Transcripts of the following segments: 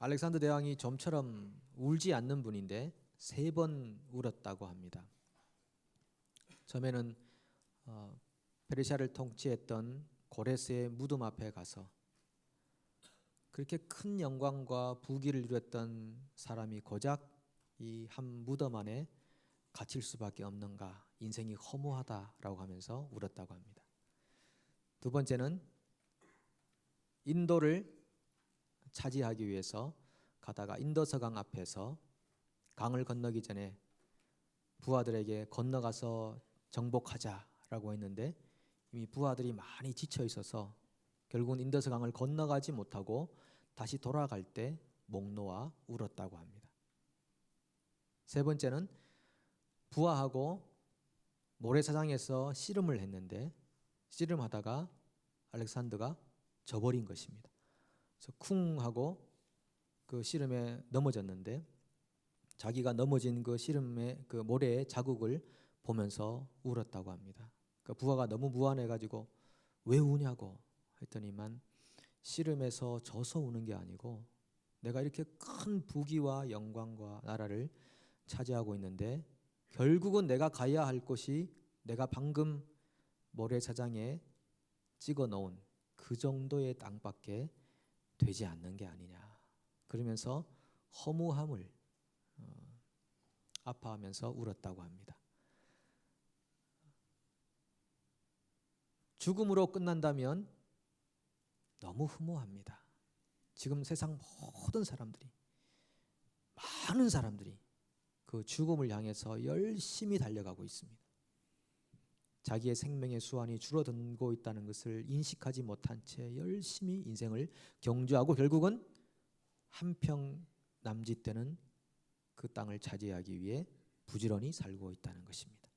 알렉산더 대왕이 좀처럼 울지 않는 분인데 세 번 울었다고 합니다. 처음에는 어, 페르시아를 통치했던 고레스의 무덤 앞에 가서 그렇게 큰 영광과 부귀를 누렸던 사람이 고작 이 한 무덤 안에 갇힐 수밖에 없는가 인생이 허무하다라고 하면서 울었다고 합니다. 두 번째는 인도를 차지하기 위해서 가다가 인도서강 앞에서 강을 건너기 전에 부하들에게 건너가서 정복하자라고 했는데 이미 부하들이 많이 지쳐 있어서 결국은 인도서강을 건너가지 못하고 다시 돌아갈 때 목 놓아 울었다고 합니다. 세 번째는 부하하고 모래사장에서 씨름을 했는데 씨름하다가 알렉산더가 져버린 것입니다. 그래서 쿵 하고 그 씨름에 넘어졌는데 자기가 넘어진 그 씨름의 그 모래의 자국을 보면서 울었다고 합니다. 그 부하가 너무 무안해 가지고 왜 우냐고 했더니만 씨름에서 져서 우는 게 아니고 내가 이렇게 큰 부귀와 영광과 나라를 차지하고 있는데 결국은 내가 가야 할 곳이 내가 방금 모래사장에 찍어 놓은 그 정도의 땅밖에 되지 않는 게 아니냐. 그러면서 허무함을 어, 아파하면서 울었다고 합니다. 죽음으로 끝난다면 너무 허무합니다. 지금 세상 모든 사람들이 많은 사람들이 그 죽음을 향해서 열심히 달려가고 있습니다. 자기의 생명의 수완이 줄어들고 있다는 것을 인식하지 못한 채 열심히 인생을 경주하고 결국은 한평 남짓 되는 그 땅을 차지하기 위해 부지런히 살고 있다는 것입니다.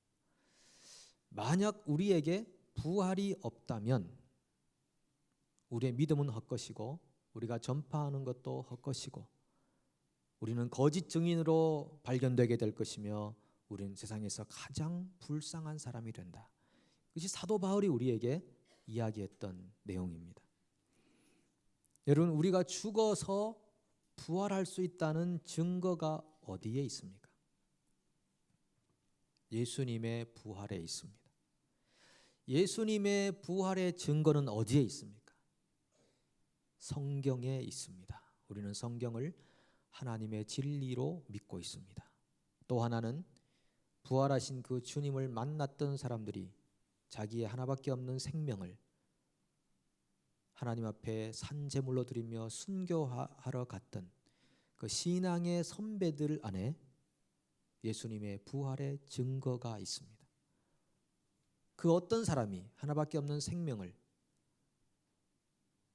만약 우리에게 부활이 없다면 우리의 믿음은 헛것이고 우리가 전파하는 것도 헛것이고 우리는 거짓 증인으로 발견되게 될 것이며 우리는 세상에서 가장 불쌍한 사람이 된다. 그것이 사도 바울이 우리에게 이야기했던 내용입니다. 여러분 우리가 죽어서 부활할 수 있다는 증거가 어디에 있습니까? 예수님의 부활에 있습니다. 예수님의 부활의 증거는 어디에 있습니까? 성경에 있습니다. 우리는 성경을 하나님의 진리로 믿고 있습니다. 또 하나는 부활하신 그 주님을 만났던 사람들이 자기의 하나밖에 없는 생명을 하나님 앞에 산 제물로 드리며 순교하러 갔던 그 신앙의 선배들 안에 예수님의 부활의 증거가 있습니다. 그 어떤 사람이 하나밖에 없는 생명을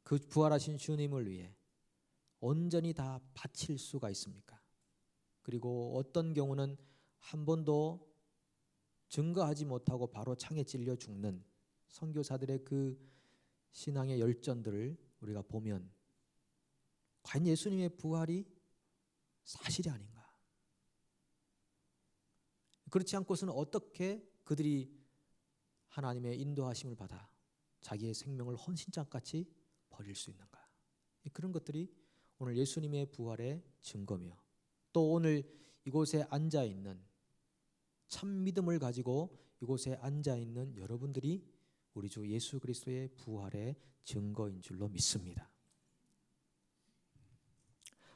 그 부활하신 주님을 위해 온전히 다 바칠 수가 있습니까? 그리고 어떤 경우는 한 번도 증거하지 못하고 바로 창에 찔려 죽는 선교사들의 그 신앙의 열전들을 우리가 보면 과연 예수님의 부활이 사실이 아닌가? 그렇지 않고서는 어떻게 그들이 하나님의 인도하심을 받아 자기의 생명을 헌신장같이 버릴 수 있는가? 그런 것들이 오늘 예수님의 부활의 증거며 또 오늘 이곳에 앉아 있는 참 믿음을 가지고 이곳에 앉아 있는 여러분들이 우리 주 예수 그리스도의 부활의 증거인 줄로 믿습니다.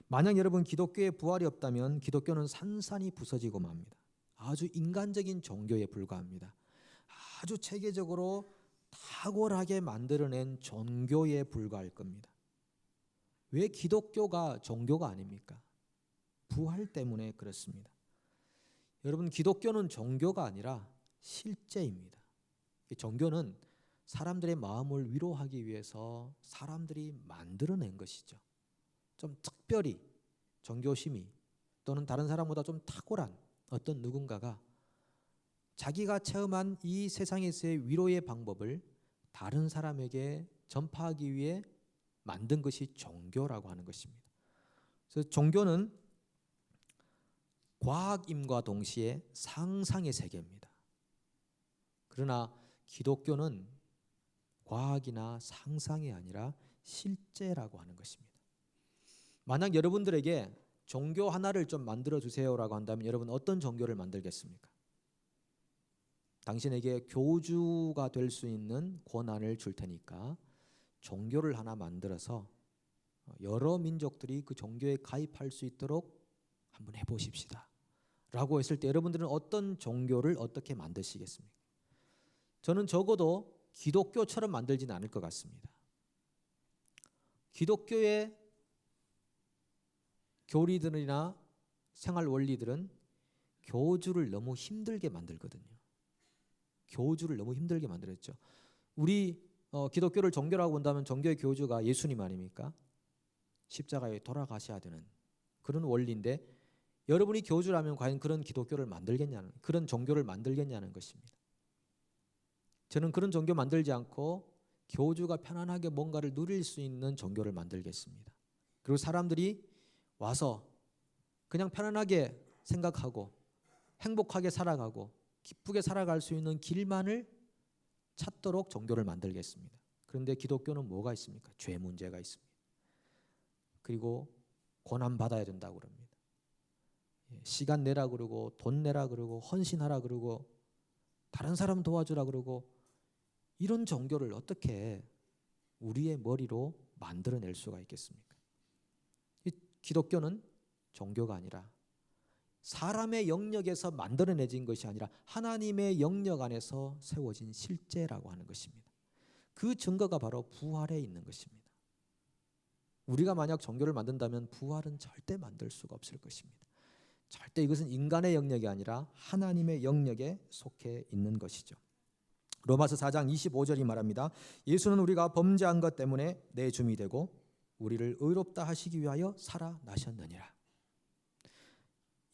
만약 여러분 기독교의 부활이 없다면 기독교는 산산이 부서지고 맙니다. 아주 인간적인 종교에 불과합니다. 아주 체계적으로 탁월하게 만들어낸 종교에 불과할 겁니다. 왜 기독교가 종교가 아닙니까? 부활 때문에 그렇습니다. 여러분 기독교는 종교가 아니라 실제입니다. 종교는 사람들의 마음을 위로하기 위해서 사람들이 만들어낸 것이죠. 좀 특별히 종교심이 또는 다른 사람보다 좀 탁월한 어떤 누군가가 자기가 체험한 이 세상에서의 위로의 방법을 다른 사람에게 전파하기 위해 만든 것이 종교라고 하는 것입니다. 그래서 종교는 과학임과 동시에 상상의 세계입니다. 그러나 기독교는 과학이나 상상이 아니라 실제라고 하는 것입니다. 만약 여러분들에게 종교 하나를 좀 만들어 주세요라고 한다면 여러분 어떤 종교를 만들겠습니까? 당신에게 교주가 될 수 있는 권한을 줄 테니까 종교를 하나 만들어서 여러 민족들이 그 종교에 가입할 수 있도록 한번 해보십시다. 라고 했을 때 여러분들은 어떤 종교를 어떻게 만드시겠습니까? 저는 적어도 기독교처럼 만들지는 않을 것 같습니다. 기독교의 교리들이나 생활 원리들은 교주를 너무 힘들게 만들거든요. 교주를 너무 힘들게 만들었죠. 우리 어, 기독교를 종교라고 본다면 종교의 교주가 예수님 아닙니까? 십자가에 돌아가셔야 되는 그런 원리인데 여러분이 교주라면 과연 그런 기독교를 만들겠냐는 그런 종교를 만들겠냐는 것입니다. 저는 그런 종교 만들지 않고 교주가 편안하게 뭔가를 누릴 수 있는 종교를 만들겠습니다. 그리고 사람들이 와서 그냥 편안하게 생각하고 행복하게 살아가고 기쁘게 살아갈 수 있는 길만을 찾도록 종교를 만들겠습니다. 그런데 기독교는 뭐가 있습니까? 죄 문제가 있습니다. 그리고 고난 받아야 된다고 그럽니다. 예, 시간 내라 그러고 돈 내라 그러고 헌신하라 그러고 다른 사람 도와주라 그러고 이런 종교를 어떻게 우리의 머리로 만들어낼 수가 있겠습니까? 기독교는 종교가 아니라 사람의 영역에서 만들어내진 것이 아니라 하나님의 영역 안에서 세워진 실제라고 하는 것입니다. 그 증거가 바로 부활에 있는 것입니다. 우리가 만약 종교를 만든다면 부활은 절대 만들 수가 없을 것입니다. 절대 이것은 인간의 영역이 아니라 하나님의 영역에 속해 있는 것이죠. 로마서 4장 25절이 말합니다. 예수는 우리가 범죄한 것 때문에 내 줌이 되고 우리를 의롭다 하시기 위하여 살아나셨느니라.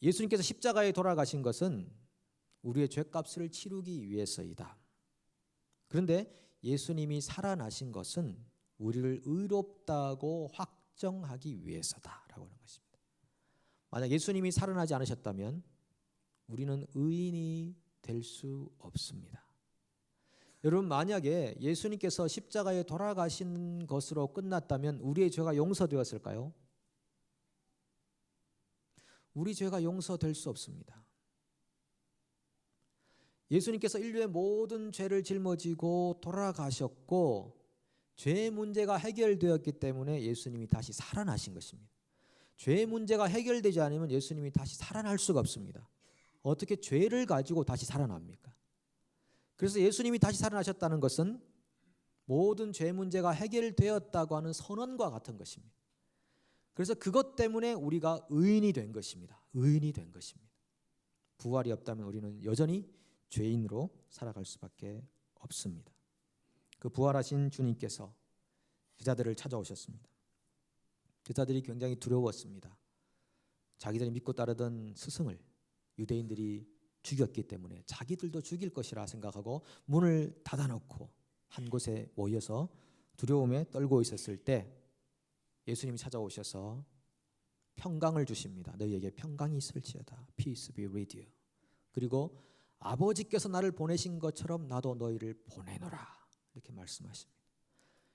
예수님께서 십자가에 돌아가신 것은 우리의 죄값을 치르기 위해서이다. 그런데 예수님이 살아나신 것은 우리를 의롭다고 확정하기 위해서다라고 하는 것입니다. 만약 예수님이 살아나지 않으셨다면 우리는 의인이 될 수 없습니다. 여러분 만약에 예수님께서 십자가에 돌아가신 것으로 끝났다면 우리의 죄가 용서되었을까요? 우리 죄가 용서될 수 없습니다. 예수님께서 인류의 모든 죄를 짊어지고 돌아가셨고 죄 문제가 해결되었기 때문에 예수님이 다시 살아나신 것입니다. 죄 문제가 해결되지 않으면 예수님이 다시 살아날 수가 없습니다. 어떻게 죄를 가지고 다시 살아납니까? 그래서 예수님이 다시 살아나셨다는 것은 모든 죄 문제가 해결되었다고 하는 선언과 같은 것입니다. 그래서 그것 때문에 우리가 의인이 된 것입니다. 의인이 된 것입니다. 부활이 없다면 우리는 여전히 죄인으로 살아갈 수밖에 없습니다. 그 부활하신 주님께서 제자들을 찾아오셨습니다. 제자들이 굉장히 두려웠습니다. 자기들이 믿고 따르던 스승을 유대인들이 죽였기 때문에 자기들도 죽일 것이라 생각하고 문을 닫아놓고 한 곳에 모여서 두려움에 떨고 있었을 때 예수님이 찾아오셔서 평강을 주십니다. 너희에게 평강이 있을지어다. Peace be with you. 그리고 아버지께서 나를 보내신 것처럼 나도 너희를 보내노라. 이렇게 말씀하십니다.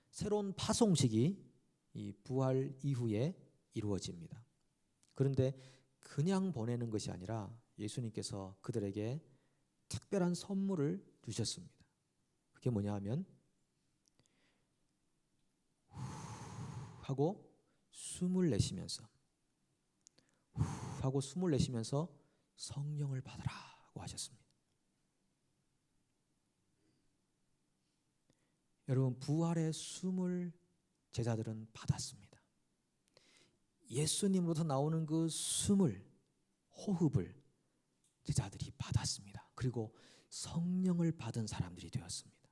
새로운 파송식이 이 부활 이후에 이루어집니다. 그런데 그냥 보내는 것이 아니라 예수님께서 그들에게 특별한 선물을 주셨습니다. 그게 뭐냐 하면 하고 숨을 내쉬면서 후 하고 숨을 내쉬면서 성령을 받으라고 하셨습니다. 여러분 부활의 숨을 제자들은 받았습니다. 예수님으로부터 나오는 그 숨을 호흡을 제자들이 받았습니다. 그리고 성령을 받은 사람들이 되었습니다.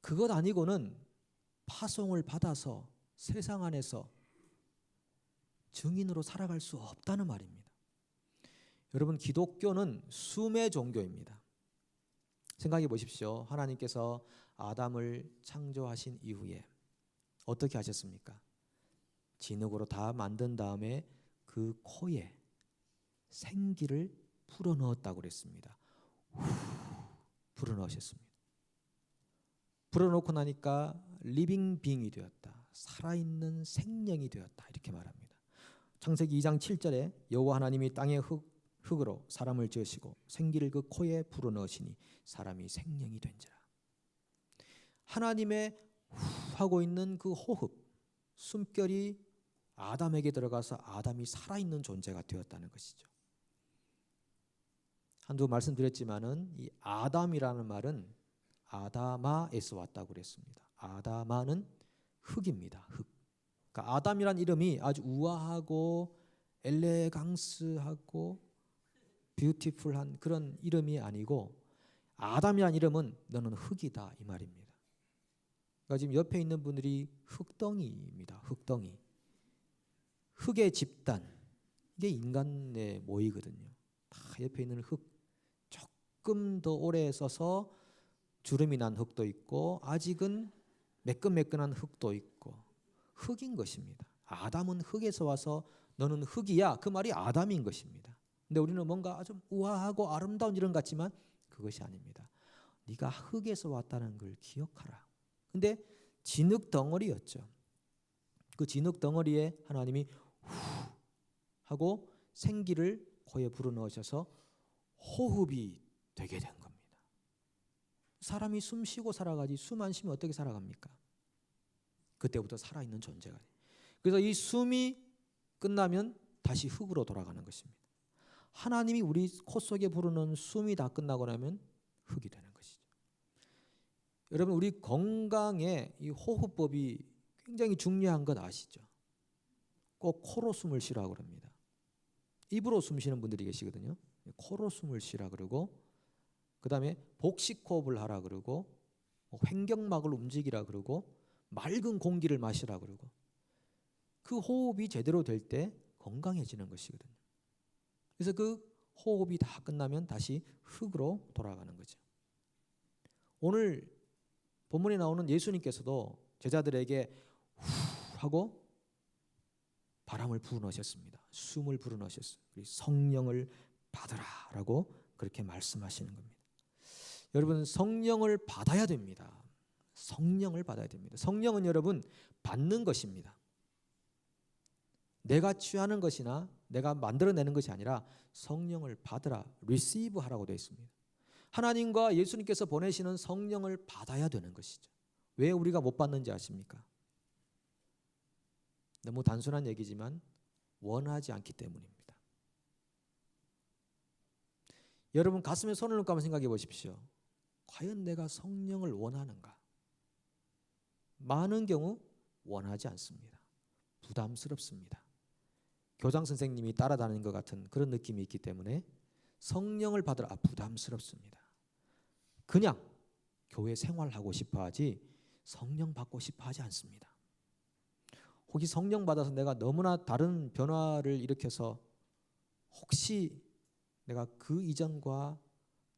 그것 아니고는 파송을 받아서 세상 안에서 증인으로 살아갈 수 없다는 말입니다. 여러분 기독교는 숨의 종교입니다. 생각해 보십시오. 하나님께서 아담을 창조하신 이후에 어떻게 하셨습니까? 진흙으로 다 만든 다음에 그 코에 생기를 풀어 넣었다고 그랬습니다. 풀어 넣으셨습니다. 풀어 놓고 나니까 리빙 빙이 되었다. 살아있는 생명이 되었다 이렇게 말합니다. 창세기 2장 7절에 여호와 하나님이 땅의 흙 흙으로 사람을 지으시고 생기를 그 코에 불어 넣으시니 사람이 생명이 된지라. 하나님의 후 하고 있는 그 호흡, 숨결이 아담에게 들어가서 아담이 살아있는 존재가 되었다는 것이죠. 한두 말씀드렸지만은 이 아담이라는 말은 아다마에서 왔다고 그랬습니다. 아다마는 흙입니다. 흙. 그러니까 아담이란 이름이 아주 우아하고 엘레강스하고 뷰티풀한 그런 이름이 아니고 아담이란 이름은 너는 흙이다 이 말입니다. 그러니까 지금 옆에 있는 분들이 흙덩이입니다. 흙덩이. 흙의 집단 이게 인간의 모이거든요. 다 옆에 있는 흙 조금 더 오래 써서 주름이 난 흙도 있고 아직은 매끈매끈한 흙도 있고 흙인 것입니다. 아담은 흙에서 와서 너는 흙이야 그 말이 아담인 것입니다. 근데 우리는 뭔가 아주 우아하고 아름다운 이름 같지만 그것이 아닙니다. 네가 흙에서 왔다는 걸 기억하라. 근데 진흙 덩어리였죠. 그 진흙 덩어리에 하나님이 후 하고 생기를 코에 불어넣으셔서 호흡이 되게 된 겁니다. 사람이 숨 쉬고 살아가지 숨 안 쉬면 어떻게 살아갑니까? 그때부터 살아있는 존재가 돼. 그래서 이 숨이 끝나면 다시 흙으로 돌아가는 것입니다. 하나님이 우리 코 속에 부르는 숨이 다 끝나고 나면 흙이 되는 것이죠. 여러분 우리 건강에 이 호흡법이 굉장히 중요한 것 아시죠? 꼭 코로 숨을 쉬라 그럽니다. 입으로 숨 쉬는 분들이 계시거든요. 코로 숨을 쉬라 그러고 그다음에 복식호흡을 하라 그러고 뭐 횡격막을 움직이라 그러고 맑은 공기를 마시라 그러고 그 호흡이 제대로 될 때 건강해지는 것이거든요. 그래서 그 호흡이 다 끝나면 다시 흙으로 돌아가는 거죠. 오늘 본문에 나오는 예수님께서도 제자들에게 후 하고 바람을 불어넣으셨습니다. 숨을 불어넣으셨어요. 성령을 받으라라고 그렇게 말씀하시는 겁니다. 여러분 성령을 받아야 됩니다. 성령을 받아야 됩니다. 성령은 여러분 받는 것입니다. 내가 취하는 것이나 내가 만들어내는 것이 아니라 성령을 받으라, receive 하라고 되어 있습니다. 하나님과 예수님께서 보내시는 성령을 받아야 되는 것이죠. 왜 우리가 못 받는지 아십니까? 너무 단순한 얘기지만 원하지 않기 때문입니다. 여러분 가슴에 손을 놓고 한번 생각해 보십시오. 과연 내가 성령을 원하는가? 많은 경우 원하지 않습니다. 부담스럽습니다. 교장 선생님이 따라다니는 것 같은 그런 느낌이 있기 때문에 성령을 받으라 아, 부담스럽습니다. 그냥 교회 생활하고 싶어 하지 성령 받고 싶어 하지 않습니다. 혹시 성령 받아서 내가 너무나 다른 변화를 일으켜서 혹시 내가 그 이전과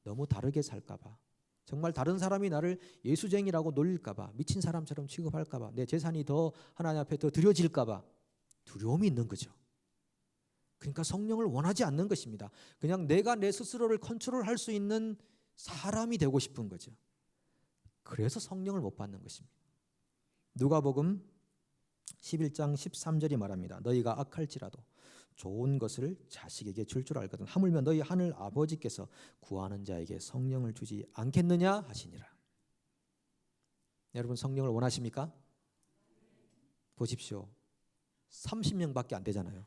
너무 다르게 살까봐 정말 다른 사람이 나를 예수쟁이라고 놀릴까봐 미친 사람처럼 취급할까봐 내 재산이 더 하나님 앞에 더 드려질까봐 두려움이 있는 거죠. 그러니까 성령을 원하지 않는 것입니다. 그냥 내가 내 스스로를 컨트롤할 수 있는 사람이 되고 싶은 거죠. 그래서 성령을 못 받는 것입니다. 누가복음 11장 13절이 말합니다. 너희가 악할지라도 좋은 것을 자식에게 줄 줄 알거든 하물며 너희 하늘 아버지께서 구하는 자에게 성령을 주지 않겠느냐 하시니라. 여러분 성령을 원하십니까? 보십시오. 30명밖에 안 되잖아요.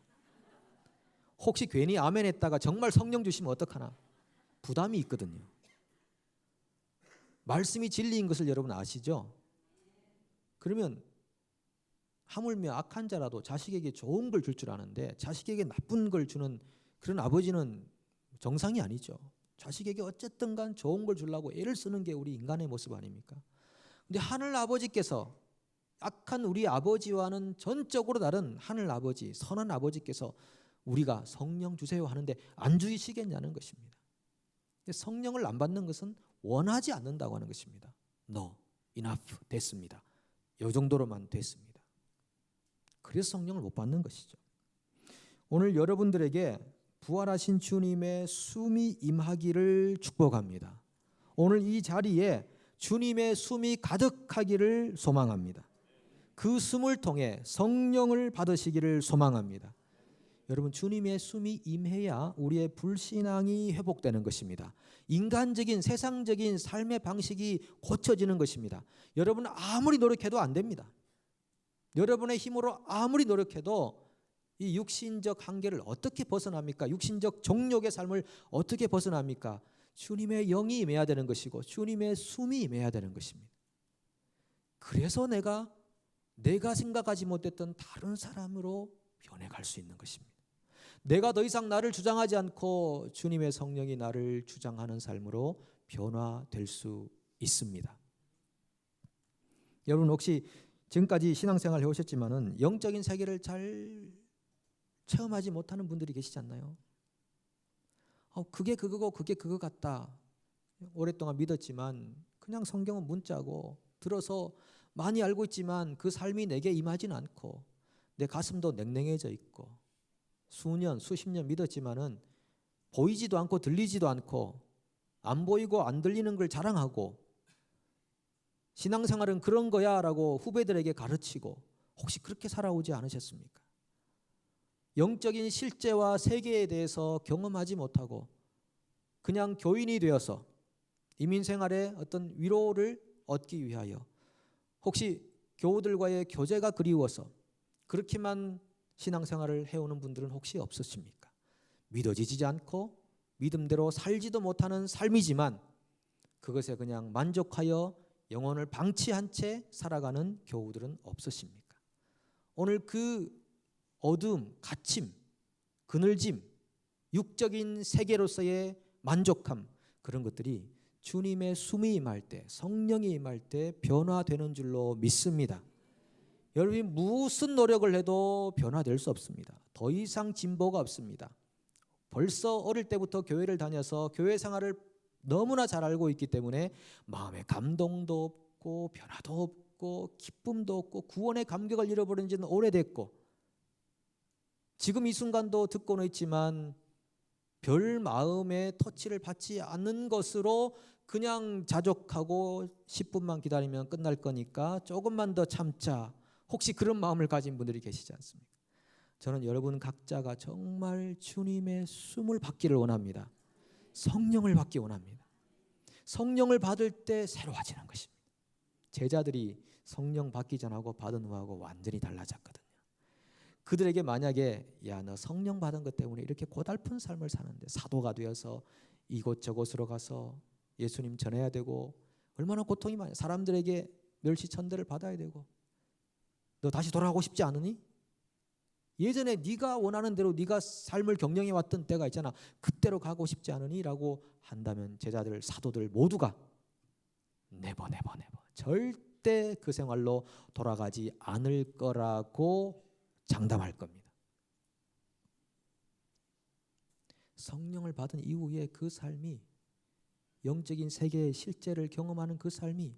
혹시 괜히 아멘 했다가 정말 성령 주시면 어떡하나? 부담이 있거든요. 말씀이 진리인 것을 여러분 아시죠? 그러면 하물며 악한 자라도 자식에게 좋은 걸줄줄 아는데 자식에게 나쁜 걸 주는 그런 아버지는 정상이 아니죠. 자식에게 어쨌든 간 좋은 걸 주려고 애를 쓰는 게 우리 인간의 모습 아닙니까? 근데 하늘 아버지께서 악한 우리 아버지와는 전적으로 다른 하늘 아버지, 선한 아버지께서 우리가 성령 주세요 하는데 안 주시겠냐는 것입니다. 성령을 안 받는 것은 원하지 않는다고 하는 것입니다. No, enough, 됐습니다. 이 정도로만 됐습니다. 그래서 성령을 못 받는 것이죠. 오늘 여러분들에게 부활하신 주님의 숨이 임하기를 축복합니다. 오늘 이 자리에 주님의 숨이 가득하기를 소망합니다. 그 숨을 통해 성령을 받으시기를 소망합니다. 여러분 주님의 숨이 임해야 우리의 불신앙이 회복되는 것입니다. 인간적인 세상적인 삶의 방식이 고쳐지는 것입니다. 여러분 아무리 노력해도 안 됩니다. 여러분의 힘으로 아무리 노력해도 이 육신적 한계를 어떻게 벗어납니까? 육신적 정욕의 삶을 어떻게 벗어납니까? 주님의 영이 임해야 되는 것이고 주님의 숨이 임해야 되는 것입니다. 그래서 내가 내가 생각하지 못했던 다른 사람으로 변해갈 수 있는 것입니다. 내가 더 이상 나를 주장하지 않고 주님의 성령이 나를 주장하는 삶으로 변화될 수 있습니다. 여러분 혹시 지금까지 신앙생활 해오셨지만은 영적인 세계를 잘 체험하지 못하는 분들이 계시지 않나요? 어, 그게 그거고 그게 그거 같다. 오랫동안 믿었지만 그냥 성경은 문자고 들어서 많이 알고 있지만 그 삶이 내게 임하지는 않고 내 가슴도 냉랭해져 있고 수년 수십 년 믿었지만은 보이지도 않고 들리지도 않고 안 보이고 안 들리는 걸 자랑하고 신앙생활은 그런 거야라고 후배들에게 가르치고 혹시 그렇게 살아오지 않으셨습니까? 영적인 실제와 세계에 대해서 경험하지 못하고 그냥 교인이 되어서 이민 생활에 어떤 위로를 얻기 위하여 혹시 교우들과의 교제가 그리워서 그렇게만 신앙생활을 해오는 분들은 혹시 없으십니까? 믿어지지 않고 믿음대로 살지도 못하는 삶이지만 그것에 그냥 만족하여 영혼을 방치한 채 살아가는 교우들은 없으십니까? 오늘 그 어둠, 갇힘, 그늘짐, 육적인 세계로서의 만족함 그런 것들이 주님의 숨이 임할 때, 성령이 임할 때 변화되는 줄로 믿습니다. 여러분이 무슨 노력을 해도 변화될 수 없습니다. 더 이상 진보가 없습니다. 벌써 어릴 때부터 교회를 다녀서 교회 생활을 너무나 잘 알고 있기 때문에 마음의 감동도 없고 변화도 없고 기쁨도 없고 구원의 감격을 잃어버린 지는 오래됐고 지금 이 순간도 듣고는 있지만 별 마음의 터치를 받지 않는 것으로 그냥 자족하고 10분만 기다리면 끝날 거니까 조금만 더 참자. 혹시 그런 마음을 가진 분들이 계시지 않습니까? 저는 여러분 각자가 정말 주님의 숨을 받기를 원합니다. 성령을 받기 원합니다. 성령을 받을 때 새로워지는 것입니다. 제자들이 성령 받기 전하고 받은 후하고 완전히 달라졌거든요. 그들에게 만약에 야 너 성령 받은 것 때문에 이렇게 고달픈 삶을 사는데 사도가 되어서 이곳 저곳으로 가서 예수님 전해야 되고 얼마나 고통이 많아 사람들에게 멸시천대를 받아야 되고 너 다시 돌아가고 싶지 않으니? 예전에 네가 원하는 대로 네가 삶을 경영해 왔던 때가 있잖아. 그때로 가고 싶지 않으니라고 한다면 제자들 사도들 모두가 네버 네버 네버 절대 그 생활로 돌아가지 않을 거라고 장담할 겁니다. 성령을 받은 이후에 그 삶이 영적인 세계의 실제를 경험하는 그 삶이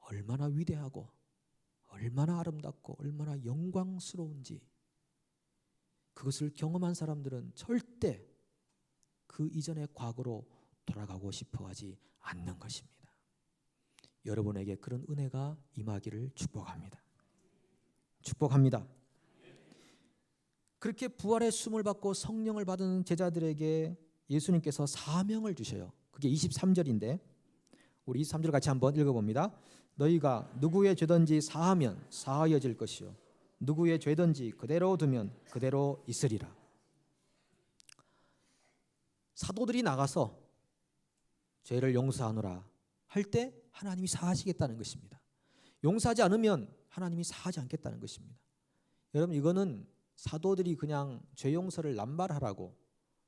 얼마나 위대하고 얼마나 아름답고 얼마나 영광스러운지 그것을 경험한 사람들은 절대 그 이전의 과거로 돌아가고 싶어 하지 않는 것입니다. 여러분에게 그런 은혜가 임하기를 축복합니다. 축복합니다. 그렇게 부활의 숨을 받고 성령을 받은 제자들에게 예수님께서 사명을 주셔요. 그게 23절인데 우리 23절 같이 한번 읽어봅니다. 너희가 누구의 죄든지 사하면 사하여질 것이요 누구의 죄든지 그대로 두면 그대로 있으리라. 사도들이 나가서 죄를 용서하노라 할 때 하나님이 사하시겠다는 것입니다. 용서하지 않으면 하나님이 사하지 않겠다는 것입니다. 여러분 이거는 사도들이 그냥 죄 용서를 남발하라고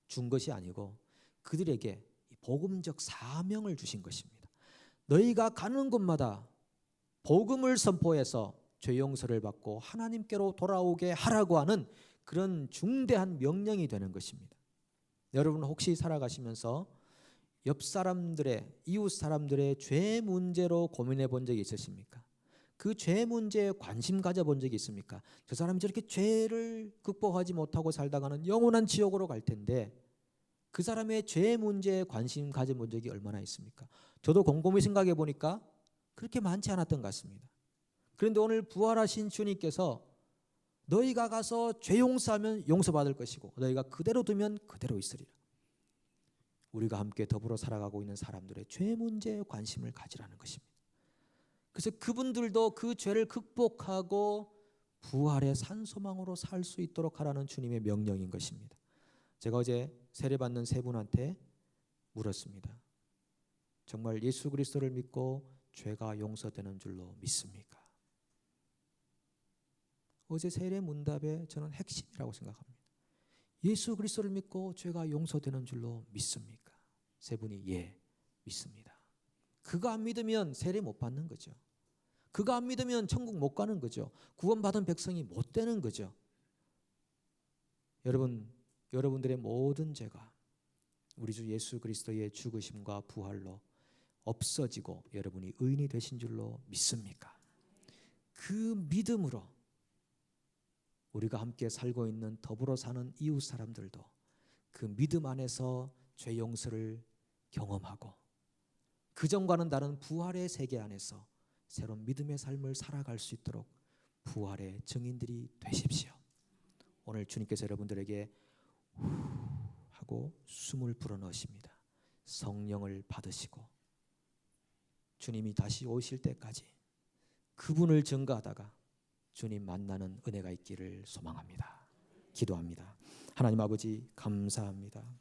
준 것이 아니고 그들에게 복음적 사명을 주신 것입니다. 너희가 가는 곳마다 복음을 선포해서 죄 용서를 받고 하나님께로 돌아오게 하라고 하는 그런 중대한 명령이 되는 것입니다. 여러분 혹시 살아가시면서 옆 사람들의 이웃 사람들의 죄 문제로 고민해 본 적이 있으십니까? 그 죄 문제에 관심 가져 본 적이 있습니까? 저 사람이 저렇게 죄를 극복하지 못하고 살다가는 영원한 지옥으로 갈 텐데 그 사람의 죄 문제에 관심 가져본 적이 얼마나 있습니까? 저도 곰곰이 생각해 보니까 그렇게 많지 않았던 것 같습니다. 그런데 오늘 부활하신 주님께서 너희가 가서 죄 용서하면 용서받을 것이고 너희가 그대로 두면 그대로 있으리라. 우리가 함께 더불어 살아가고 있는 사람들의 죄 문제에 관심을 가지라는 것입니다. 그래서 그분들도 그 죄를 극복하고 부활의 산소망으로 살 수 있도록 하라는 주님의 명령인 것입니다. 제가 어제 세례 받는 세 분한테 물었습니다. 정말 예수 그리스도를 믿고 죄가 용서되는 줄로 믿습니까? 어제 세례 문답에 저는 핵심이라고 생각합니다. 예수 그리스도를 믿고 죄가 용서되는 줄로 믿습니까? 세 분이 예, 믿습니다. 그거 안 믿으면 세례 못 받는 거죠. 그거 안 믿으면 천국 못 가는 거죠. 구원받은 백성이 못 되는 거죠. 여러분, 여러분들의 모든 죄가 우리 주 예수 그리스도의 죽으심과 부활로 없어지고 여러분이 의인이 되신 줄로 믿습니까? 그 믿음으로 우리가 함께 살고 있는 더불어 사는 이웃 사람들도 그 믿음 안에서 죄 용서를 경험하고 그 전과는 다른 부활의 세계 안에서 새로운 믿음의 삶을 살아갈 수 있도록 부활의 증인들이 되십시오. 오늘 주님께서 여러분들에게 후 하고 숨을 불어넣으십니다. 성령을 받으시고 주님이 다시 오실 때까지 그분을 증거하다가 주님 만나는 은혜가 있기를 소망합니다. 기도합니다. 하나님 아버지 감사합니다.